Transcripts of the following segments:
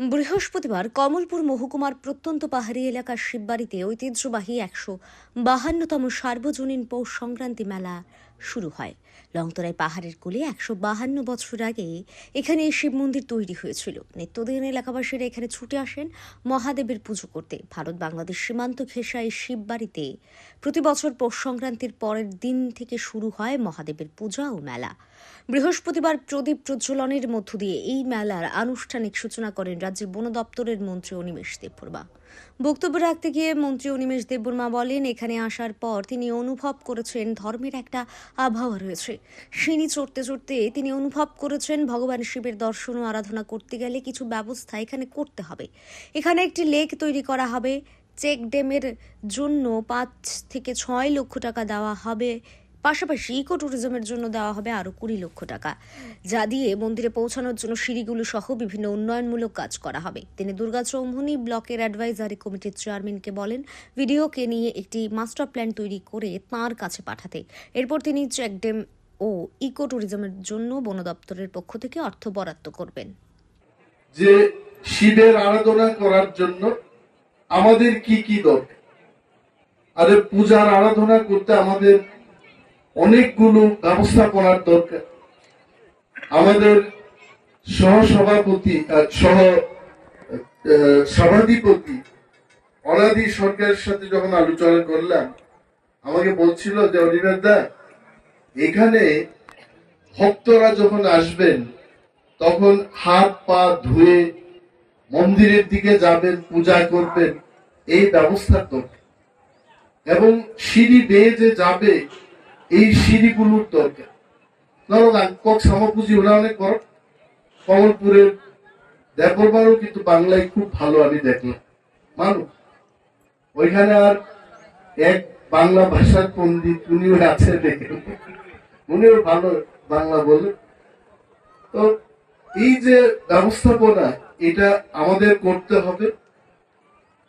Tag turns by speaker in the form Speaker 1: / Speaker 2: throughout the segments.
Speaker 1: বৃহস্পতিবার কমলপুর মহকুমার প্রত্যন্ত পাহাড়ি এলাকার শিববাড়িতে ঐতিহ্যবাহী একশো বাহান্নতম সার্বজনীন পৌষ সংক্রান্তি মেলা শুরু হয়। লংতরাই পাহাড়ের কোলে একশো বাহান্ন বছর আগে এখানে এই শিব মন্দির তৈরি হয়েছিল। নিত্যদিন এলাকাবাসীরা এখানে ছুটে আসেন মহাদেবের পুজো করতে। ভারত বাংলাদেশ সীমান্ত ঘেঁষা এই শিব বাড়িতে। প্রতি বছর পৌষ সংক্রান্তির পরের দিন থেকে শুরু হয় মহাদেবের পূজা ও মেলা। বৃহস্পতিবার প্রদীপ প্রজ্বলনের মধ্য দিয়ে এই মেলার আনুষ্ঠানিক সূচনা করেন রাজ্যের বন দপ্তরের মন্ত্রী অনিমেষ দেববর্মা। বক্তব্য রাখতে গিয়ে মন্ত্রী অনিমেষ দেববর্মা বলেন, এখানে আসার পর তিনি অনুভব করেছেন ধর্মের একটা আবহাওয়া রয়েছে। সিঁড়ি চড়তে চড়তে তিনি অনুভব করেছেন, ভগবান শিবের দর্শন ও আরাধনা করতে গেলে কিছু ব্যবস্থা এখানে করতে হবে। এখানে একটি লেক তৈরি করা হবে। চেক ড্যামের জন্য পাঁচ থেকে ছয় লক্ষ টাকা দেওয়া হবে। পাশাপাশি ইকো ট্যুরিজমের জন্য দেওয়া হবে আরও কুড়ি লক্ষ টাকা। যা দিয়ে মন্দিরে পৌঁছানোর জন্য সিঁড়িগুলো সহ বিভিন্ন উন্নয়নমূলক কাজ করা হবে। তিনি দুর্গা চৌমুহনী ব্লকের অ্যাডভাইজারি কমিটির চেয়ারম্যানকে বলেন, ভিডিওকে নিয়ে একটি মাস্টার প্ল্যান তৈরি করে তার কাছে পাঠাতে। এরপর তিনি চেকডেম ও ইকো ট্যুরিজমের জন্য বন দপ্তরের পক্ষ থেকে অর্থ বরাদ্দ করবেন।
Speaker 2: যে শিবের আরাধনা করার জন্য আমাদের কি কি দরকার? আরে পূজার আরাধনা করতে আমাদের অনেকগুলো ব্যবস্থাপনার দরকার। আমাদের সহসভাপতি সহ সভাধিপতি অনাদি সরকারের সাথে যখন আলোচনা করলাম, আমাকে বলছিল যে অনিমেষ দা, এখানে ভক্তরা যখন আসবেন, তখন হাত পা ধুয়ে মন্দিরের দিকে যাবেন, পূজা করবেন, এই ব্যবস্থা দরকার। এবং সিঁড়ি বেয়ে যে যাবে এই সিঁড়িগুলোর দরকার। ধরো কক সামপুজি ওরা অনেক বড় কমলপুরের দেবরবারও কিন্তু বাংলায় খুব ভালো আমি দেখলাম। মানুষ। ওইখানে আর এক বাংলা ভাষার পণ্ডিত উনিও আছে দেখে। উনিও ভালো বাংলা বলে। তো এই যে ব্যবস্থাপনা, এটা আমাদের করতে হবে।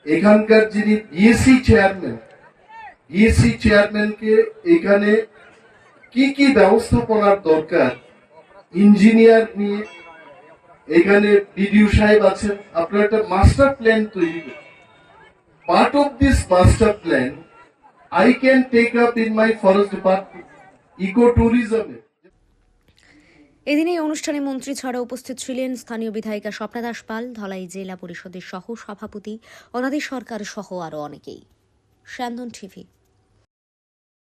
Speaker 2: এখানকার যিনি বিএসসি চেয়ারম্যান বিএসসি চেয়ারম্যানকে এখানে কি কি ব্যবস্থাপনার দরকার? ইঞ্জিনিয়ার নিয়ে এখানে বিডিও সাহেব আছেন। আপনার একটা মাস্টার প্ল্যান তৈরি করুন। Of this master plan I can take up in my forest department eco ট্যুরিজমে
Speaker 1: এদিন এই অনুষ্ঠানে মন্ত্রী ছাড়া উপস্থিত ছিলেন স্থানীয় বিধায়িকা স্বপ্না দাস পাল ধলাই জেলা পরিষদের সহ সভাপতি অনাদি সরকার সহ আরও অনেকেই। স্যান্দন টিভি।